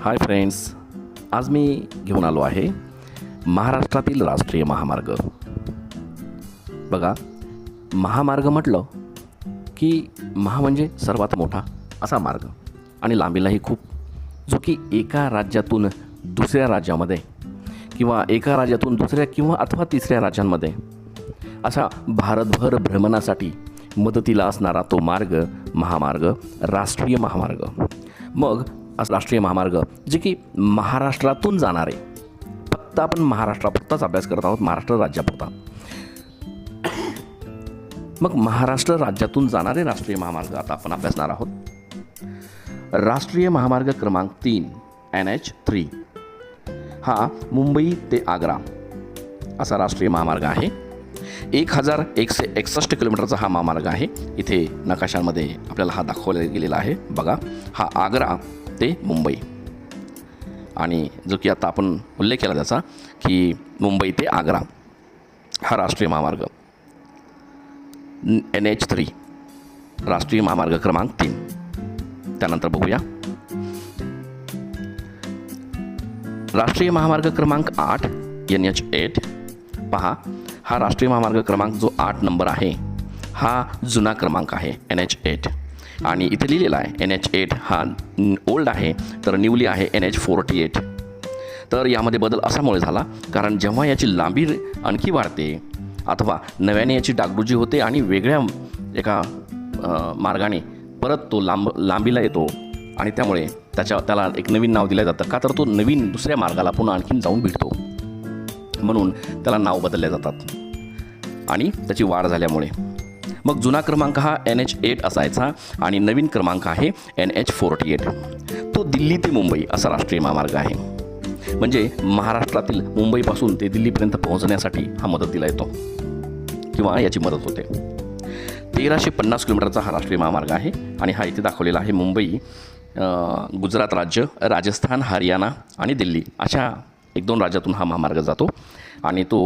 Hi friends आज मी घेऊन आलो आहे महाराष्ट्रातील राष्ट्रीय महामार्ग. बघा महामार्ग म्हटलं की महा म्हणजे सर्वात मोठा असा मार्ग. आणि लांबीलाही खूप. जो की एका राज्यातून दुसऱ्या राज्यामध्ये किंवा एका राज्यातून दुसऱ्या किंवा अथवा तिसऱ्या राज्यांमध्ये अशा भारतभर भ्रमणासाठी मदतीला असणारा तो मार्ग महामार्ग राष्ट्रीय महामार्ग. मग राष्ट्रीय महामार्ग जे की महाराष्ट्रातून जाणारे. फक्त आपण महाराष्ट्रापुरताच अभ्यास करत आहोत महाराष्ट्र राज्यापुरता. मग महाराष्ट्र राज्यातून जाणारे राष्ट्रीय महामार्ग आता आपण अभ्यासणार आहोत. राष्ट्रीय महामार्ग क्रमांक तीन एन एच थ्री. हा मुंबई ते आग्रा असा राष्ट्रीय महामार्ग आहे. एक हजार एकशे एकसष्ट किलोमीटरचा हा महामार्ग आहे. इथे नकाशांमध्ये आपल्याला हा दाखवला गेलेला आहे. बघा हा आग्रा ते मुंबई. आणि जो की आता आपण उल्लेख केला त्याचा की मुंबई ते आग्रा हा राष्ट्रीय महामार्ग. एन एच थ्री राष्ट्रीय महामार्ग क्रमांक तीन. त्यानंतर बघूया. राष्ट्रीय महामार्ग क्रमांक आठ एन एच एट पहा हा राष्ट्रीय महामार्ग क्रमांक जो आठ नंबर आहे हा जुना क्रमांक आहे एन एच एट आणि इथे लिहिलेला आहे एन एच एट हा ओल्ड आहे तर न्यूली आहे एन एच फोर्टी एट तर यामध्ये बदल असामुळे झाला कारण जेव्हा याची लांबी आणखी वाढते अथवा नव्याने याची डागडुजी होते आणि वेगळ्या एका मार्गाने परत तो लांब लांबीला येतो आणि त्यामुळे त्याच्या त्याला एक नवीन नाव दिलं जातं का तर तो नवीन दुसऱ्या मार्गाला पुन्हा आणखीन जाऊन भेटतो म्हणून त्याला नाव बदलले जातात. आणि त्याची वाढ झाल्यामुळे. मग जुना क्रमांक हा एन एच एट असायचा आणि नवीन क्रमांक आहे एन एच फोर्टी एट तो दिल्ली ते मुंबई असा राष्ट्रीय महामार्ग आहे. म्हणजे महाराष्ट्रातील मुंबईपासून ते दिल्लीपर्यंत पोहोचण्यासाठी हा मदत दिला येतो. किंवा याची मदत होते. तेराशे पन्नास किलोमीटरचा हा राष्ट्रीय महामार्ग आहे आणि हा इथे दाखवलेला आहे मुंबई गुजरात राज्य राजस्थान हरियाणा आणि दिल्ली अशा एक दोन राज्यातून हा महामार्ग जातो. आणि तो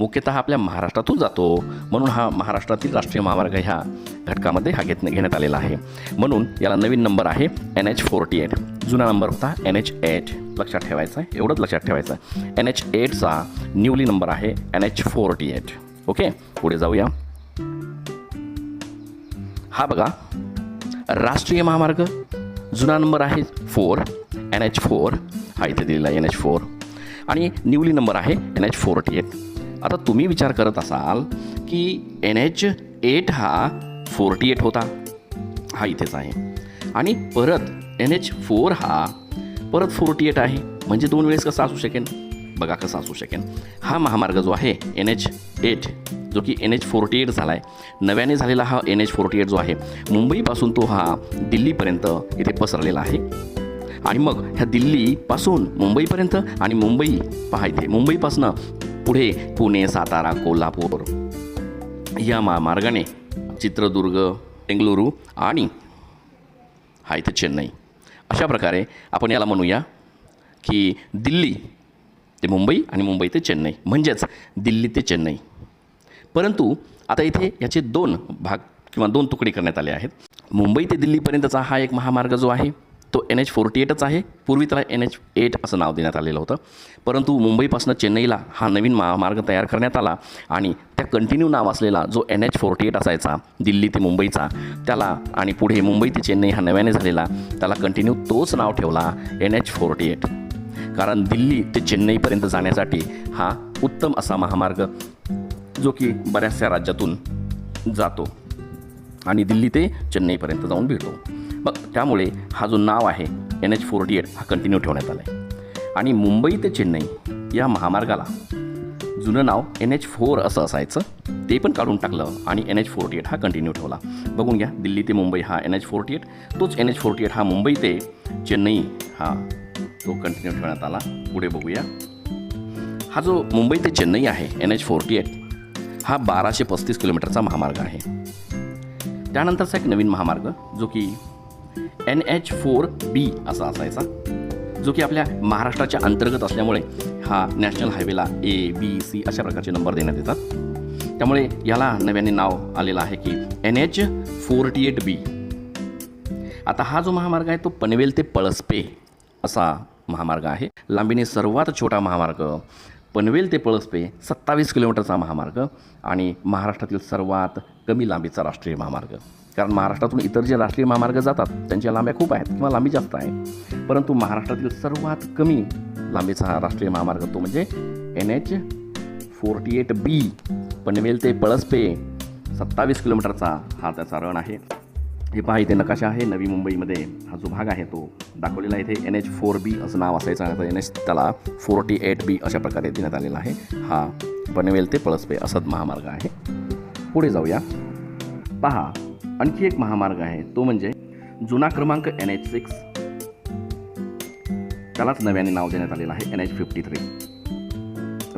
मुख्यतः आपल्या महाराष्ट्रातून जातो. म्हणून हा महाराष्ट्रातील राष्ट्रीय महामार्ग ह्या घटकामध्ये हा घेत घेण्यात आलेला आहे. म्हणून याला नवीन नंबर आहे एन एच फोर्टी एट. जुना नंबर होता एन एच एट. लक्षात ठेवायचा आहे. एवढंच लक्षात ठेवायचं आहे. एन एच एटचा न्यूली नंबर आहे N H forty eight. Okay? पुढे जाऊया. हा बघा. राष्ट्रीय महामार्ग. जुना नंबर आहे फोर. N H four. हा इथे दिलेला एन एच फोर. आणि न्यूली नंबर आहे एन एच फोर्टी एट. आता तुम्ही विचार करत असाल की एन एच एट हा फोर्टी एट होता. हा इथेच आहे. आणि परत एन एच फोर हा परत फोर्टी एट आहे. म्हणजे दोन वेळेस कसा असू शकेन? बघा कसा असू शकेन. हा महामार्ग जो आहे एन एच एट जो की एन एच फोर्टी एट झाला आहे नव्याने झालेला हा एन एच फोर्टी एट जो आहे मुंबईपासून तो हा दिल्लीपर्यंत इथे पसरलेला आहे. आणि मग ह्या दिल्लीपासून मुंबईपर्यंत आणि मुंबई पहा इथे मुंबईपासून पुढे पुणे सातारा कोल्हापूर. या महामार्गाने चित्रदुर्ग बेंगलुरू आणि हा इथे चेन्नई. अशा प्रकारे आपण याला म्हणूया की दिल्ली ते मुंबई आणि मुंबई ते चेन्नई. म्हणजेच दिल्ली ते चेन्नई. परंतु आता इथे याचे दोन भाग किंवा दोन तुकडे करण्यात आले आहेत. मुंबई ते दिल्लीपर्यंतचा हा एक महामार्ग जो आहे तो एन एच फोर्टी एटच आहे. पूर्वी त्याला एन एच एट असं नाव देण्यात आलेलं होतं. परंतु मुंबईपासून चेन्नईला हा नवीन महामार्ग तयार करण्यात आला आणि त्या कंटिन्यू नाव असलेला जो एन एच फोर्टी एट असायचा दिल्ली ते मुंबईचा त्याला आणि पुढे मुंबई ते चेन्नई हा नव्याने झालेला त्याला कंटिन्यू तोच नाव ठेवला एन एच फोर्टी एट कारण दिल्ली ते चेन्नईपर्यंत जाण्यासाठी हा उत्तम असा महामार्ग जो की बऱ्याचशा राज्यातून जातो आणि दिल्ली ते चेन्नईपर्यंत जाऊन भेटतो. मग त्यामुळे हा जो नाव आहे एन एच फोर्टी एट हा कंटिन्यू ठेवण्यात आला आहे आणि मुंबई ते चेन्नई या महामार्गाला जुनं नाव एन एच फोर असं असायचं ते पण काढून टाकलं आणि एन एच फोर्टी एट हा कंटिन्यू ठेवला. बघून घ्या दिल्ली ते मुंबई हा एन एच फोर्टी एट तोच एन एच फोर्टी एट हा मुंबई ते चेन्नई हा तो कंटिन्यू ठेवण्यात आला. पुढे बघूया. हा जो मुंबई ते चेन्नई आहे एन एच फोर्टी एट हा बाराशे पस्तीस किलोमीटरचा महामार्ग आहे. त्यानंतरचा एक नवीन महामार्ग जो की एन एच फोर बी असा असायचा जो की आपल्या महाराष्ट्राच्या अंतर्गत असल्यामुळे हा नॅशनल हायवेला ए बी सी अशा प्रकारचे नंबर देण्यात येतात. त्यामुळे याला नव्याने नाव आलेलं आहे की N H forty eight B आता हा जो महामार्ग आहे तो पनवेल ते पळसपे असा महामार्ग आहे. लांबीने सर्वात छोटा महामार्ग पनवेल ते पळसपे सत्तावीस किलोमीटरचा महामार्ग आणि महाराष्ट्रातील सर्वात कमी लांबीचा राष्ट्रीय महामार्ग. कारण महाराष्ट्रातून इतर जे राष्ट्रीय महामार्ग जातात त्यांच्या लांब्या खूप आहेत किंवा लांबी जास्त आहे. परंतु महाराष्ट्रातील सर्वात कमी लांबीचा हा राष्ट्रीय महामार्ग तो म्हणजे N H forty eight B Panvel ते पळसपे सत्तावीस किलोमीटरचा हा त्याचा रण आहे. हे पहा इथे नकाशा आहे. नवी मुंबईमध्ये हा जो भाग आहे तो दाखवलेला आहे. इथे एन एच फोर बी असं नाव असायचं आणि एन एच त्याला फोर्टी एट बी अशा प्रकारे देण्यात आलेला आहे. हा पनवेल ते पळसपे असंच महामार्ग आहे. पुढे जाऊया. पहा आणखी एक महामार्ग आहे. तो म्हणजे जुना क्रमांक एन एच सिक्स त्यालाच नव्याने नाव देण्यात आलेलं आहे एन एच फिफ्टी थ्री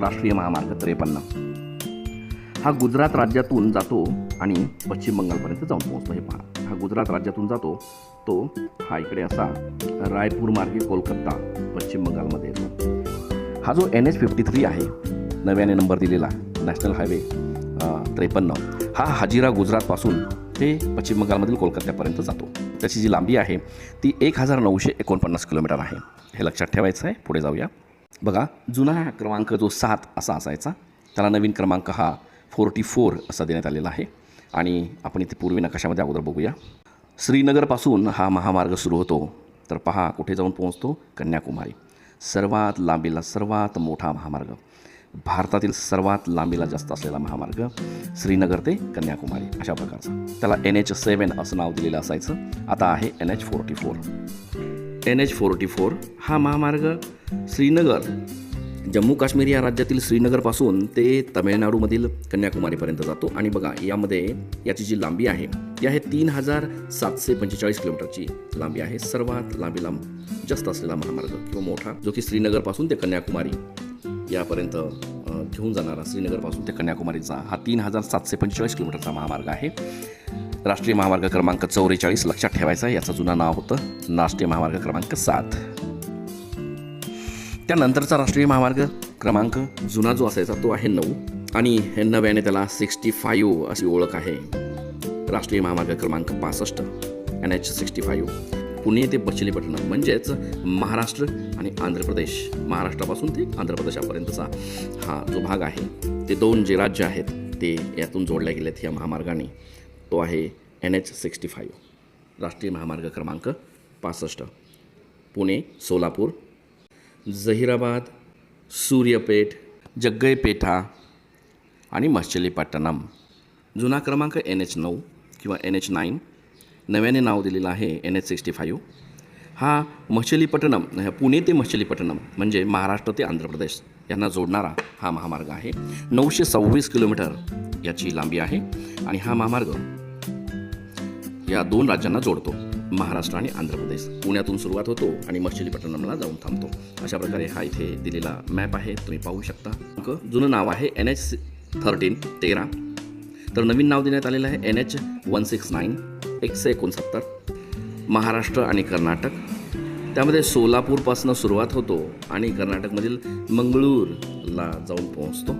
राष्ट्रीय महामार्ग त्रेपन्न. हा गुजरात राज्यातून जातो आणि पश्चिम बंगालपर्यंत जाऊन पोहोचतो हे पहा. हा गुजरात राज्यातून जातो तो हा इकडे असा रायपूर मार्गे कोलकाता पश्चिम बंगालमध्ये येतो. हा जो एन एच फिफ्टी थ्री आहे नव्याने नंबर दिलेला नॅशनल हायवे त्रेपन्न हा हजिरा गुजरातपासून ते पश्चिम बंगालमधील कोलकात्यापर्यंत जातो. त्याची जी लांबी आहे ती एक हजार नऊशे एकोणपन्नास किलोमीटर आहे. हे लक्षात ठेवायचं आहे. पुढे जाऊया. बघा जुना क्रमांक जो सात असा असायचा त्याला नवीन क्रमांक हा फोर्टी फोर असा देण्यात आलेला आहे. आणि आपण इथे पूर्वी नकाशामध्ये अगोदर बघूया. श्रीनगरपासून हा महामार्ग सुरू होतो. तर पहा कुठे जाऊन पोहोचतो? कन्याकुमारी. सर्वात लांबीला सर्वात मोठा महामार्ग. भारतातील सर्वात लांबीला जास्त असलेला महामार्ग श्रीनगर ते कन्याकुमारी अशा प्रकारचा. त्याला एन एच सेवन असं नाव दिलेलं असायचं. आता आहे N H forty four N H forty four हा महामार्ग श्रीनगर जम्मू काश्मीर या राज्यातील श्रीनगरपासून ते तमिळनाडूमधील कन्याकुमारीपर्यंत जातो. आणि बघा यामध्ये याची जी लांबी आहे ती आहे तीन हजार सातशे पंचेचाळीस किलोमीटरची लांबी आहे. सर्वात लांबी लांब जास्त असलेला महामार्ग किंवा मोठा जो की श्रीनगरपासून ते कन्याकुमारी. यापर्यंत घेऊन जाणारा श्रीनगरपासून ते कन्याकुमारीचा. हा तीन हजार सातशे पंचेचाळीस किलोमीटरचा महामार्ग आहे. राष्ट्रीय महामार्ग क्रमांक चौवेचाळीस लक्षात ठेवायचा आहे. याचं जुनं नाव होतं राष्ट्रीय महामार्ग क्रमांक सात. त्यानंतरचा राष्ट्रीय महामार्ग क्रमांक जुना जो असायचा तो आहे नऊ. आणि हे नव्याने त्याला सिक्स्टी फाईव्ह अशी ओळख आहे. राष्ट्रीय महामार्ग क्रमांक पासष्ट. N H sixty five. Pune ते बचलीपट्टणम म्हणजेच महाराष्ट्र आणि आंध्र प्रदेश महाराष्ट्रापासून ते आंध्र प्रदेशापर्यंतचा हा जो भाग आहे ते दोन जे राज्य आहेत ते यातून जोडले गेलेत या महामार्गाने. तो आहे एन एच सिक्स्टी फाईव्ह राष्ट्रीय महामार्ग क्रमांक पासष्ट पुणे सोलापूर जहिराबाद सूर्यपेठ जग्गईपेठा आणि मच्छलीपट्टणम. जुना क्रमांक एन एच नऊ किंवा एन एच नाईन नव्याने नाव दिलेलं आहे एन एच सिक्स्टी फाईव्ह हा मछलीपट्टणम पुणे ते मछलीपट्टणम म्हणजे महाराष्ट्र ते आंध्र प्रदेश यांना जोडणारा हा महामार्ग आहे. नऊशे सव्वीस किलोमीटर याची लांबी आहे आणि हा महामार्ग या दोन राज्यांना जोडतो महाराष्ट्र आणि आंध्र प्रदेश. पुण्यातून सुरुवात होतो आणि मच्छलीपट्टणमला जाऊन थांबतो. अशा प्रकारे हा इथे दिलेला मॅप आहे तुम्ही पाहू शकता. जुनं नाव आहे एन एच थर्टीन तेरा. तर नवीन नाव देण्यात आलेलं आहे N H one six nine एकशे एकोणसत्तर. महाराष्ट्र आणि कर्नाटक. त्यामध्ये सोलापूरपासून सुरुवात होतो आणि कर्नाटकमधील मंगळूरला जाऊन पोहोचतो.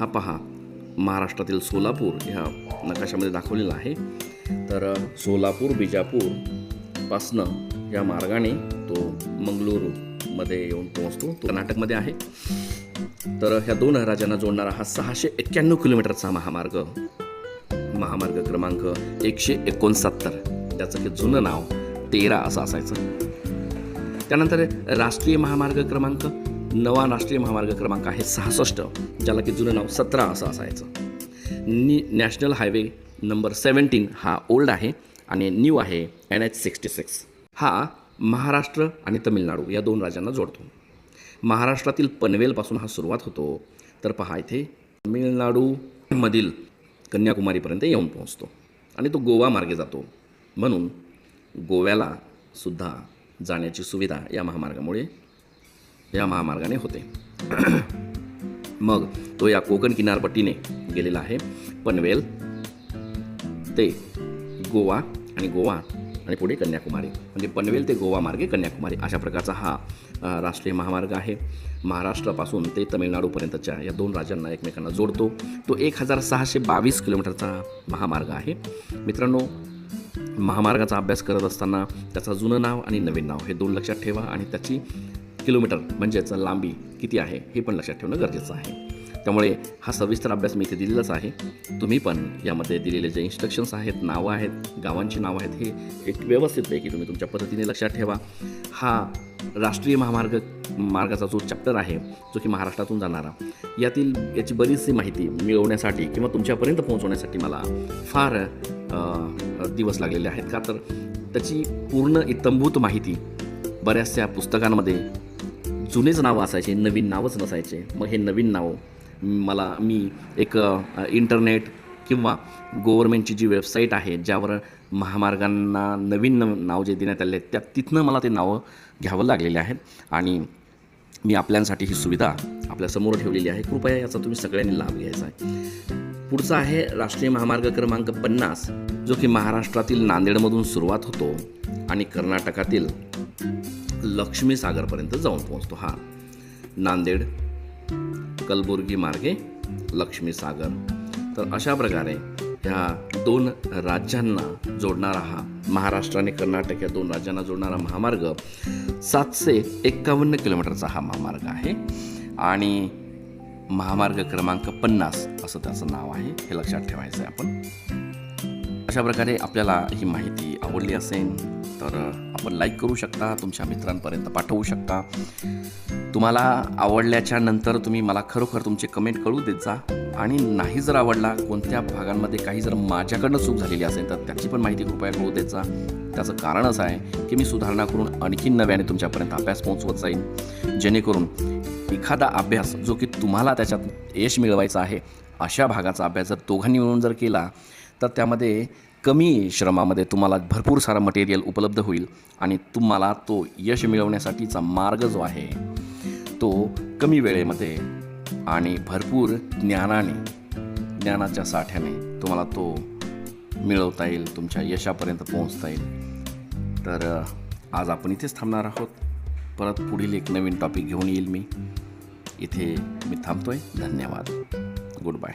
हा पहा महाराष्ट्रातील सोलापूर ह्या नकाशामध्ये दाखवलेला आहे. तर सोलापूर बिजापूरपासनं या मार्गाने तो मंगळूरूमध्ये येऊन पोहोचतो. तो कर्नाटकमध्ये आहे. तर ह्या दोन राज्यांना जोडणारा हा सहाशे एक्क्याण्णव किलोमीटरचा महामार्ग महामार्ग क्रमांक एकशे एकोणसत्तर. त्याचं की जुनं नाव तेरा असं असायचं. त्यानंतर राष्ट्रीय महामार्ग क्रमांक नवा राष्ट्रीय महामार्ग क्रमांक आहे सहासष्ट ज्याला की जुनं नाव सतरा असं असायचं. नी नॅशनल हायवे नंबर सेवन्टीन हा ओल्ड आहे आणि न्यू आहे एन एच सिक्स्टी सिक्स. हा महाराष्ट्र आणि तमिळनाडू या दोन राज्यांना जोडतो. महाराष्ट्रातील पनवेलपासून हा सुरुवात होतो. तर पहा इथे तमिळनाडूमधील कन्याकुमारीपर्यंत येऊन पोहोचतो. आणि तो गोवा मार्गे जातो. म्हणून गोव्याला सुद्धा जाण्याची सुविधा या महामार्गामुळे या महामार्गाने होते. मग तो या कोकण किनारपट्टीने गेलेला आहे. पनवेल ते गोवा आणि गोवा आणि पुढे कन्याकुमारी. म्हणजे पनवेल ते गोवा मार्गे कन्याकुमारी. अशा प्रकारचा हा राष्ट्रीय महामार्ग आहे. महाराष्ट्रापासून ते तमिळनाडूपर्यंतच्या या दोन राज्यांना एकमेकांना जोडतो. तो एक हजार सहाशे बावीस किलोमीटरचा महामार्ग आहे. मित्रांनो महामार्गाचा अभ्यास करत असताना त्याचं जुनं नाव आणि नवीन नाव हे दोन लक्षात ठेवा आणि त्याची किलोमीटर म्हणजेच लांबी किती आहे हे पण लक्षात ठेवणं गरजेचं आहे. त्यामुळे हा सविस्तर अभ्यास मी इथे दिलेलाच आहे. तुम्ही पण यामध्ये दिलेले जे इन्स्ट्रक्शन्स आहेत नावं आहेत गावांची नावं आहेत हे एक व्यवस्थितपैकी तुम्ही तुमच्या पद्धतीने लक्षात ठेवा. हा राष्ट्रीय महामार्ग मार्गाचा जो चॅप्टर आहे जो की महाराष्ट्रातून जाणारा यातील याची बरीचशी माहिती मिळवण्यासाठी किंवा तुमच्यापर्यंत पोहोचवण्यासाठी मला फार दिवस लागलेले आहेत. का तर त्याची पूर्ण इतंभूत माहिती बऱ्याचशा पुस्तकांमध्ये जुनेच नावं असायचे नवीन नावच नसायचे. मग हे नवीन नाव मला मी एक इंटरनेट किंवा गव्हर्मेंटची जी वेबसाईट आहे ज्यावर महामार्गांना नवीन नव- नाव जे देण्यात आले त्या तिथनं मला ते नावं घ्यावं लागलेले आहेत. आणि मी आपल्यांसाठी ही सुविधा आपल्यासमोर ठेवलेली आहे. कृपया याचा तुम्ही सगळ्यांनी लाभ घ्यायचा आहे. पुढचा आहे राष्ट्रीय महामार्ग क्रमांक पन्नास जो की महाराष्ट्रातील नांदेडमधून सुरुवात होतो आणि कर्नाटकातील लक्ष्मीसागरपर्यंत जाऊन पोहोचतो हा. नांदेड कलबुर्गी मार्गे लक्ष्मीसागर तर अशा प्रकारे ह्या दोन राज्यांना जोडणारा हा महाराष्ट्र आणि कर्नाटक या दोन राज्यांना जोडणारा महामार्ग सातशे एक्कावन्न किलोमीटरचा हा महामार्ग आहे. आणि महामार्ग क्रमांक पन्नास असं त्याचं नाव आहे हे लक्षात ठेवायचं आहे आपण. अशा प्रकारे आपल्याला ही माहिती आवडली असेल तर आपण लाईक करू शकता तुमच्या मित्रांपर्यंत पाठवू शकता. तुम्हाला आवडल्याच्या नंतर तुम्ही मला खरोखर तुमचे कमेंट कळू देत जा. आणि नाही जर आवडला कोणत्या भागांमध्ये काही जर माझ्याकडनं चूक झालेली असेल तर त्याची पण माहिती कृपया कळू देत जा. त्याचं कारण असं आहे की मी सुधारणा करून आणखी नव्याने तुमच्यापर्यंत अभ्यास पोहोचवत जाईन. जेणेकरून एखादा अभ्यास जो की तुम्हाला त्याच्यात यश मिळवायचा आहे अशा भागाचा अभ्यास जर दोघांनी मिळून जर केला तर त्यामध्ये कमी श्रमामध्ये तुम्हाला भरपूर सारा मटेरियल उपलब्ध होईल आणि तुम्हाला तो यश मिळवण्यासाठीचा मार्ग जो आहे तो कमी वेळेमध्ये आणि भरपूर ज्ञानाने ज्ञानाच्या साठ्याने तुम्हाला तो मिळवता येईल तुमच्या यशापर्यंत पोहोचता येईल. तर आज आपण इथेच थांबणार आहोत. परत पुढील एक नवीन टॉपिक घेऊन येईल मी. इथे मी थांबतो आहे धन्यवाद. Good bye